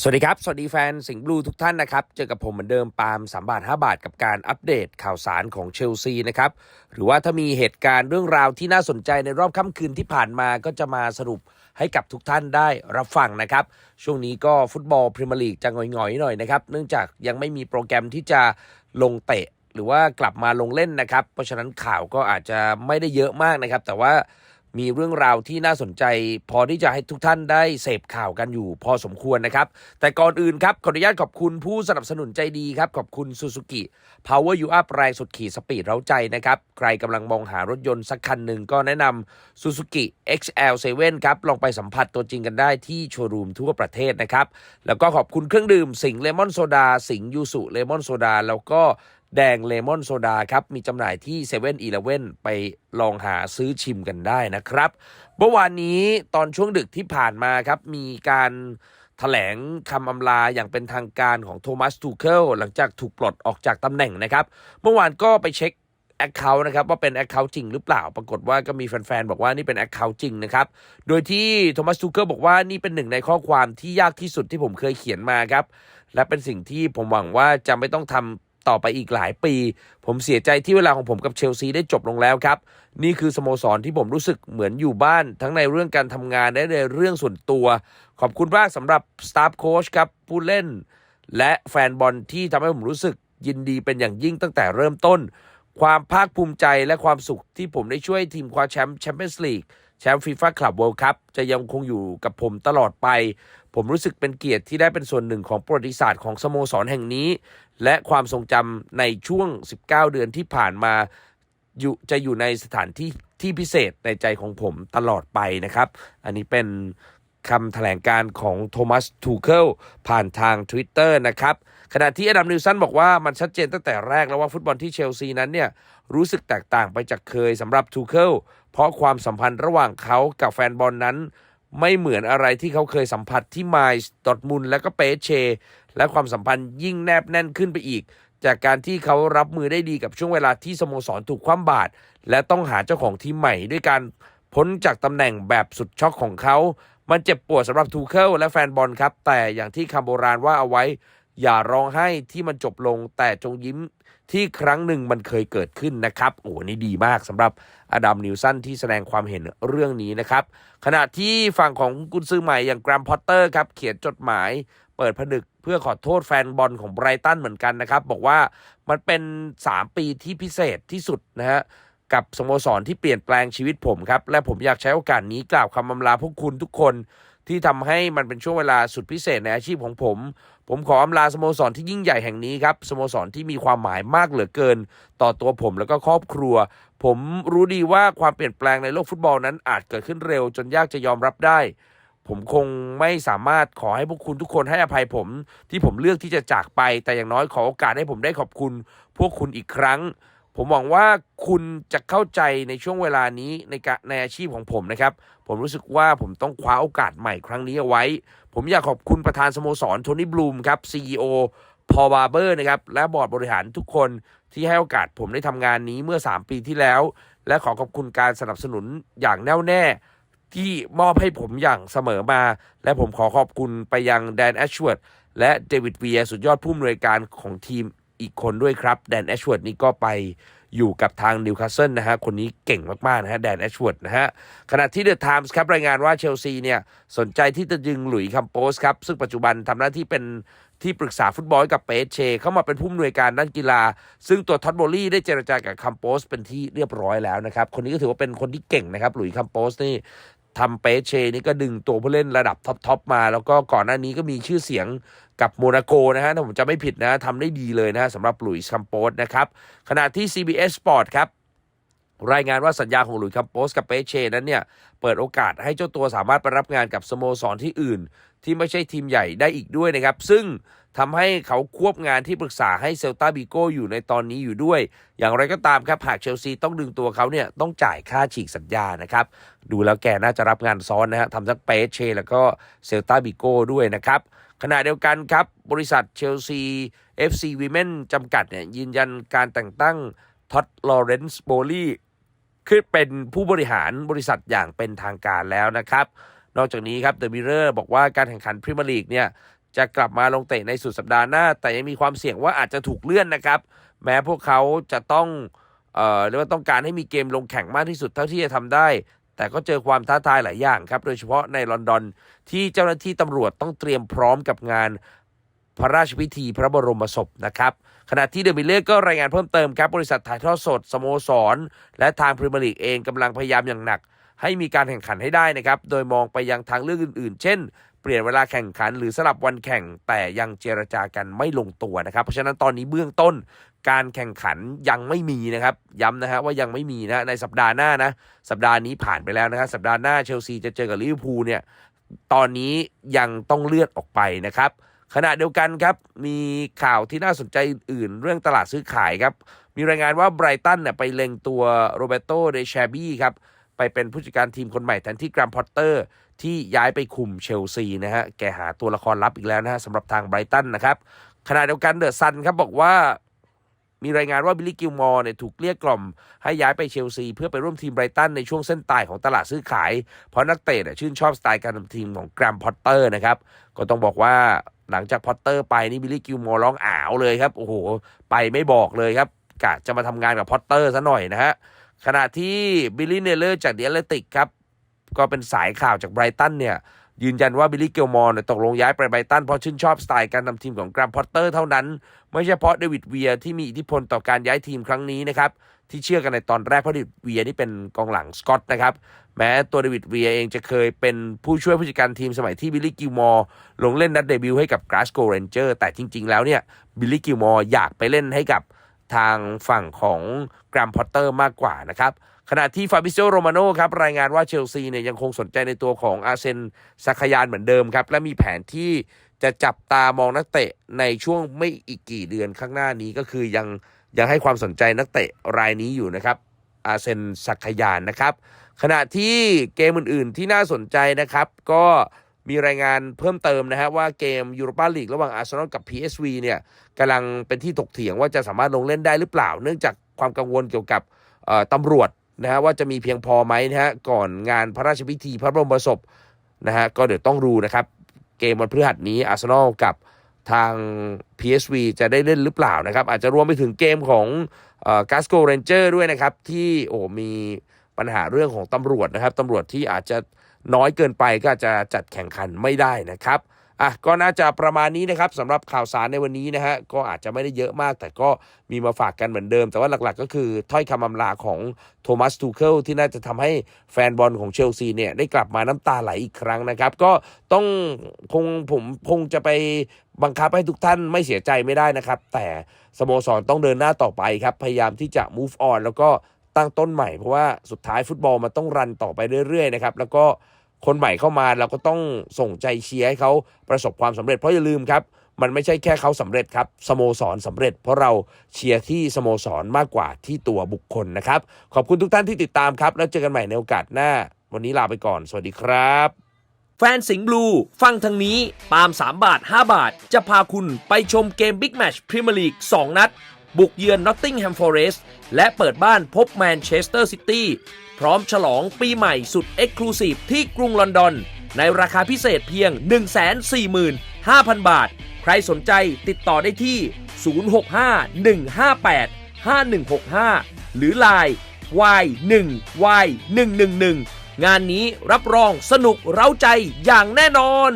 สวัสดีครับ สวัสดีแฟนสิงห์บลูทุกท่านนะครับ เจอกับผมเหมือนเดิมปาล์ม3บาท5บาทกับการอัปเดตข่าวสารของเชลซีนะครับ หรือว่าถ้ามีเหตุการณ์เรื่องราวที่น่าสนใจในรอบค่ำคืนที่ผ่านมาก็จะมาสรุปให้กับทุกท่านได้รับฟังนะครับ ช่วงนี้ก็ฟุตบอลพรีเมียร์ลีกจะหงอยๆหน่อยนะครับ เนื่องจากยังไม่มีโปรแกรมที่จะลงเตะ หรือว่ากลับมาลงเล่นนะครับ เพราะฉะนั้นข่าวก็อาจจะไม่ได้เยอะมากนะครับ แต่ว่า มีเรื่องราวที่น่าสนใจ พอที่จะให้ทุกท่านได้เสพข่าวกันอยู่ พอสมควรนะครับ แต่ก่อนอื่นครับขออนุญาตขอบคุณผู้สนับสนุนใจดีครับ ขอบคุณ Suzuki Power You Up แรงสุดขี่สปีดเร้าใจนะครับ ใครกำลังมองหารถยนต์สักคันหนึ่งก็แนะนำ Suzuki XL7 ครับลองไปสัมผัสตัวจริงกันได้ที่โชว์รูมทั่วประเทศนะครับแล้วก็ขอบคุณเครื่องดื่มสิงเลมอนโซดาสิงยูสุเลมอนโซดาแล้วก็ แดงเลมอนโซดาครับ มีจำหน่ายที่7 e เ e ่ e อไปลองหาซื้อชิมกันได้นะครับ เมื่อวานนี้ตอนช่วงดึกที่ผ่านมาครับ มีการถแถลงคำอำลาอย่างเป็นทางการของโทมัสทูเคิลหลังจากถูกปลดออกจากตำแหน่งนะครับ เมื่อวานก็ไปเช็คแอคเคาท์นะครับว่าเป็นแอคเคาท์จริงหรือเปล่า ปรากฏว่าก็มีแฟนๆ บอกว่านี่เป็นแอคเคาท์จริงนะครับ โดยที่โทมัสทูเคิลบอกว่านี่เป็นหนึ่งในข้อความที่ยากที่สุดที่ผมเคยเขียนมาครับ และเป็นสิ่งที่ผมหวังว่าจะไม่ต้องทำ ต่อไปอีกหลายปี ผมเสียใจที่เวลาของผมกับเชลซีได้จบลงแล้วครับ นี่คือสโมสรที่ผมรู้สึกเหมือนอยู่บ้าน ทั้งในเรื่องการทำงานและในเรื่องส่วนตัว ขอบคุณมากสำหรับสตาฟโค้ชครับผู้เล่น และแฟนบอลที่ทำให้ผมรู้สึกยินดีเป็นอย่างยิ่งตั้งแต่เริ่มต้น ความภาคภูมิใจและความสุขที่ผมได้ช่วยทีมคว้าแชมป์แชมเปี้ยนส์ลีกแชมป์ฟีฟ่าคลับเวิลด์คัพจะยังคงอยู่กับผมตลอดไป ผมรู้สึกเป็นเกียรติที่ได้เป็นส่วนหนึ่งของประวัติศาสตร์ของสโมสรแห่งนี้ และความทรงจำในช่วง 19 เดือนที่ผ่านมาอยู่จะอยู่ในสถานที่ที่พิเศษในใจของผมตลอดไปนะครับ อันนี้เป็นคำแถลงการของโทมัสทูเคิลผ่านทาง Twitter นะครับ ขณะที่อดัมนิวสันบอกว่ามันชัดเจนตั้งแต่แรกแล้วว่าฟุตบอลที่เชลซีนั้นเนี่ยรู้สึกแตกต่างไปจากเคยสำหรับทูเคิลเพราะความสัมพันธ์ระหว่างเขากับแฟนบอลนั้น ไม่เหมือนอะไรที่เขาเคยสัมผัสที่ไมล์ดอทมุนและก็เปเช และความสัมพันธ์ยิ่งแนบแน่นขึ้นไปอีก จากการที่เขารับมือได้ดีกับช่วงเวลาที่สโมสรถูกคว่ำบาตรและต้องหาเจ้าของทีมใหม่ด้วยการพ้นจากตำแหน่งแบบสุดช็อกของเขา มันเจ็บปวดสำหรับทูเคิลและแฟนบอลครับ แต่อย่างที่คำโบราณว่าเอาไว้ อย่าร้องไห้ที่มันจบลงแต่จงยิ้มที่ครั้งหนึ่งมันเคยเกิดขึ้นนะครับโอ้นี่ดีมากสำหรับอดัมนิวสันที่แสดงความเห็นเรื่องนี้นะครับ ขณะที่ฝั่งของกุนซือใหม่อย่างแกรมพอตเตอร์ครับเขียนจดหมายเปิดผนึกเพื่อขอโทษแฟนบอลของไบรตันเหมือนกันนะครับ บอกว่ามันเป็น 3 ปีที่พิเศษที่สุดนะฮะกับสโมสรที่เปลี่ยนแปลงชีวิตผมครับ และผมอยากใช้โอกาสนี้กล่าวคำอำลาพวกคุณทุกคนที่ทำให้มันเป็นช่วงเวลาสุดพิเศษในอาชีพของผม ผมขออำลาสโมสรที่ยิ่งใหญ่แห่งนี้ครับสโมสรที่มีความหมายมากเหลือเกิน ต่อตัวผมแล้วก็ครอบครัว ผมรู้ดีว่าความเปลี่ยนแปลงในโลกฟุตบอลนั้นอาจเกิดขึ้นเร็ว จนยากจะยอมรับได้ ผมคงไม่สามารถขอให้พวกคุณทุกคนให้อภัยผม ที่ผมเลือกที่จะจากไป แต่อย่างน้อยขอโอกาสให้ผมได้ขอบคุณ พวกคุณอีกครั้ง ผมหวังว่าคุณจะเข้าใจในช่วงเวลานี้ในกในอาชีพของผมนะครับ ผมรู้สึกว่าผมต้องคว้าโอกาสใหม่ครั้งนี้เอาไว้ ผมอยากขอบคุณประธานสโมสรโทนี่บลูมครับ CEO พอบาร์เบอร์นะครับ และบอร์ดบริหารทุกคนที่ให้โอกาสผมได้ทำงานนี้เมื่อ 3 ปีที่แล้ว และขอขอบคุณการสนับสนุนอย่างแน่วแน่ ที่มอบให้ผมอย่างเสมอมา และผมขอขอบคุณไปยังแดนแอชเวิร์ดและเดวิดเวียสุดยอดผู้อำนวยการของทีม อีกคนด้วยครับแดนแอชเวิร์ดนี่ก็ไปอยู่กับทางนิวคาสเซิลนะฮะ คนนี้เก่งมากๆนะฮะแดนแอชเวิร์ดนะฮะ ขณะที่เดอะไทมส์ครับ รายงานว่าเชลซีเนี่ย สนใจที่จะดึงหลุยส์คัมโปสครับ ซึ่งปัจจุบันทำหน้าที่เป็นที่ปรึกษาฟุตบอลกับเปเช เข้ามาเป็นผู้อำนวยการด้านกีฬา ซึ่งตัวท็อตโบลี่ได้เจรจากับคัมโปสเป็นที่เรียบร้อยแล้วนะครับ คนนี้ก็ถือว่าเป็นคนที่เก่งนะครับหลุยส์คัมโปสนี่ ทำเปเชนี่ก็ดึงตัวผู้เล่นระดับท็อปๆมา แล้วก็ก่อนหน้านี้ก็มีชื่อเสียงกับโมนาโกนะฮะถ้าผมจะไม่ผิดนะทำได้ดีเลยนะฮะสำหรับหลุยส์คัมโปสนะครับ ขณะที่ CBS Sport ครับรายงานว่าสัญญาของหลุยส์คัมโปสกับเปเชนั้นเนี่ย เปิดโอกาสให้เจ้าตัวสามารถไปรับงานกับสโมสรที่อื่น ที่ไม่ใช่ทีมใหญ่ได้อีกด้วยนะครับ ซึ่ง ทำให้เขาควบงานที่ปรึกษาให้เซลตาบิโกอยู่ในตอนนี้อยู่ด้วย อย่างไรก็ตามครับ หากเชลซีต้องดึงตัวเขาเนี่ยต้องจ่ายค่าฉีกสัญญานะครับ ดูแล้วแกน่าจะรับงานซ้อนนะฮะทำทั้งเปเช แล้วก็เซลตาบิโกด้วยนะครับขณะเดียวกันครับ บริษัทเชลซี FC Women จำกัดเนี่ยยืนยันการแต่งตั้งท็อตลอเรนซ์โบลีขึ้นเป็นผู้บริหารบริษัทอย่างเป็นทางการแล้วนะครับ นอกจากนี้ครับเดอะมิเรอร์บอกว่าการแข่งขันพรีเมียร์ลีกเนี่ย จะกลับมาลงเตะในสุดสัปดาห์หน้า แต่ยังมีความเสี่ยงว่าอาจจะถูกเลื่อนนะครับ แม้พวกเขาจะต้องเอ่อเรียกว่าต้องการให้มีเกมลงแข่งมากที่สุดเท่าที่จะทำได้ แต่ก็เจอความท้าทายหลายอย่างครับ โดยเฉพาะในลอนดอนที่เจ้าหน้าที่ตำรวจต้องเตรียมพร้อมกับงานพระราชพิธีพระบรมศพนะครับ ขณะที่เดอะมิลเลอร์ก็รายงานเพิ่มเติมครับ บริษัทถ่ายทอดสด สโมสร และทางพรีเมียร์ลีกเองกำลังพยายามอย่างหนัก ให้มีการแข่งขันให้ได้นะครับ โดยมองไปยังทางเลือกอื่น ๆ เช่น ปลี่ยนเวลาแข่งขัน หรือสลับวันแข่งแต่ยังเจรจากันไม่ลงตัวนะครับ เพราะฉะนั้นตอนนี้เบื้องต้นการแข่งขันยังไม่มีนะครับ ย้ำนะฮะว่ายังไม่มีนะในสัปดาห์หน้านะ สัปดาห์นี้ผ่านไปแล้วนะครับสัปดาห์หน้าเชลซีจะเจอกับลิเวอร์พูลเนี่ยตอนนี้ยังต้องเลื่อนออกไปนะครับ ขณะเดียวกันครับมีข่าวที่น่าสนใจอื่นเรื่องตลาดซื้อขายครับมีรายงานว่าไบรตันเนี่ยไปเล็งตัวโรเบโตเดชาบี้ครับ ไปเป็นผู้จัดการทีมคนใหม่แทนที่กรามพอตเตอร์ที่ย้ายไปคุมเชลซีนะฮะ แกหาตัวละครลับอีกแล้วนะฮะสำหรับทางไบรตันนะครับ ขณะเดียวกันเดอะซันครับบอกว่ามีรายงานว่าบิลลี่กิลมอร์เนี่ยถูกเรียกกล่อม ให้ย้ายไปเชลซี เพื่อไปร่วมทีมไบรตันในช่วงเส้นตายของตลาดซื้อขาย เพราะนักเตะเนี่ยชื่นชอบสไตล์การทำทีมของแกรมพอตเตอร์นะครับ ก็ต้องบอกว่าหลังจากพอตเตอร์ไปนี่บิลลี่กิลมอร์ร้องอ้าวเลยครับ โอ้โห ไปไม่บอกเลยครับกะจะมาทำงานกับพอตเตอร์ซะหน่อยนะฮะ ขณะที่บิลลี่เนลเลอร์จากเดียเลติกครับก็เป็นสายข่าวจากไบรตันเนี่ยยืนยันว่าบิลลี่เกลมอร์ตกลงย้ายไปไบรตันเพราะชื่นชอบสไตล์การทำทีมของกรามพอตเตอร์เท่านั้น ไม่ใช่เพราะเดวิดเวียที่มีอิทธิพลต่อการย้ายทีมครั้งนี้นะครับที่เชื่อกันในตอนแรกเพราะเดวิดเวียนี่เป็นกองหลังสกอตนะครับแม้ตัวเดวิดเวียเองจะเคยเป็นผู้ช่วยผู้จัดการทีมสมัยที่บิลลี่กิลมอร์ลงเล่นนัดเดบิวต์ให้กับกราสโกเรนเจอร์แต่จริง ๆ แล้วเนี่ยบิลลี่กิลมอร์อยากไปเล่นให้กับ ทางฝั่งของแกรมพอตเตอร์มากกว่านะครับ ขณะที่ฟาบิซิโอโรมาโนครับ รายงานว่าเชลซีเนี่ยยังคงสนใจในตัวของอาร์เซนซักยานเหมือนเดิมครับ และมีแผนที่จะจับตามองนักเตะในช่วงไม่อีกกี่เดือนข้างหน้านี้ก็คือยังยังให้ความสนใจนักเตะรายนี้อยู่นะครับ อาร์เซนซักขยานนะครับ ขณะที่เกมอื่น ๆ ที่น่าสนใจนะครับ ก็ มีรายงานเพิ่มเติมนะฮะว่าเกมยูโรปาลีกระหว่างอาร์เซนอลกับ PSV เนี่ยกำลังเป็นที่ถกเถียงว่าจะสามารถลงเล่นได้หรือเปล่า เนื่องจากความกังวลเกี่ยวกับตำรวจนะฮะว่าจะมีเพียงพอไหมนะฮะก่อนงานพระราชพิธีพระบรมศพนะฮะก็เดี๋ยวต้องดูนะครับ เกมวันพฤหัสนี้อาร์เซนอลกับทาง PSV จะได้เล่นหรือเปล่านะครับ อาจจะรวมไปถึงเกมของกาสโกเรนเจอร์ด้วยนะครับ ที่โอ้มีปัญหาเรื่องของตำรวจนะครับตำรวจที่อาจจะ น้อยเกินไปก็จจะจัดแข่งขันไม่ได้นะครับอะก็น่าจะประมาณนี้นะครับสำหรับข่าวสารในวันนี้นะฮะก็อาจจะไม่ได้เยอะมาก แต่ก็มีมาฝากกันเหมือนเดิม แต่ว่าหลักๆ ก็คือถ้อยคำอำลาของโทมัสทูเคิลที่น่าจะทำให้แฟนบอลของเชลซีเนี่ยได้กลับมาน้ำตาไหลอีกครั้งนะครับ ก็ต้องคงผมคงจะไปบังคับให้ทุกท่านไม่เสียใจไม่ได้นะครับ แต่สโมสรต้องเดินหน้าต่อไปครับ พยายามที่จะ move on แล้วก็ ตั้งต้นใหม่เพราะว่าสุดท้ายฟุตบอลมันต้องรันต่อไปเรื่อยๆนะครับแล้วก็คนใหม่เข้ามาเราก็ต้องส่งใจเชียร์ให้เขาประสบความสำเร็จเพราะอย่าลืมครับ มันไม่ใช่แค่เขาสำเร็จครับสโมสรสำเร็จ เพราะเราเชียร์ที่สโมสรมากกว่าที่ตัวบุคคลนะครับ ขอบคุณทุกท่านที่ติดตามครับ แล้วเจอกันใหม่ในโอกาสหน้า วันนี้ลาไปก่อน สวัสดีครับ แฟนสิงห์บลู ฟังทางนี้ ปาล์ม3บาท 5 บาท จะพาคุณไปชมเกมบิ๊กแมชพรีเมียร์ลีก2นัด บุกเยือนนอตติงแฮมฟอเรสต์และเปิดบ้านพบแมนเชสเตอร์ซิตี้พร้อมฉลองปีใหม่สุดเอ็กซ์คลูซีฟที่กรุงลอนดอน ในราคาพิเศษเพียง 145,000 บาท ใครสนใจติดต่อได้ที่ 065-158-5165 หรือ Line Y1Y111 งานนี้รับรองสนุกเร้าใจอย่างแน่นอน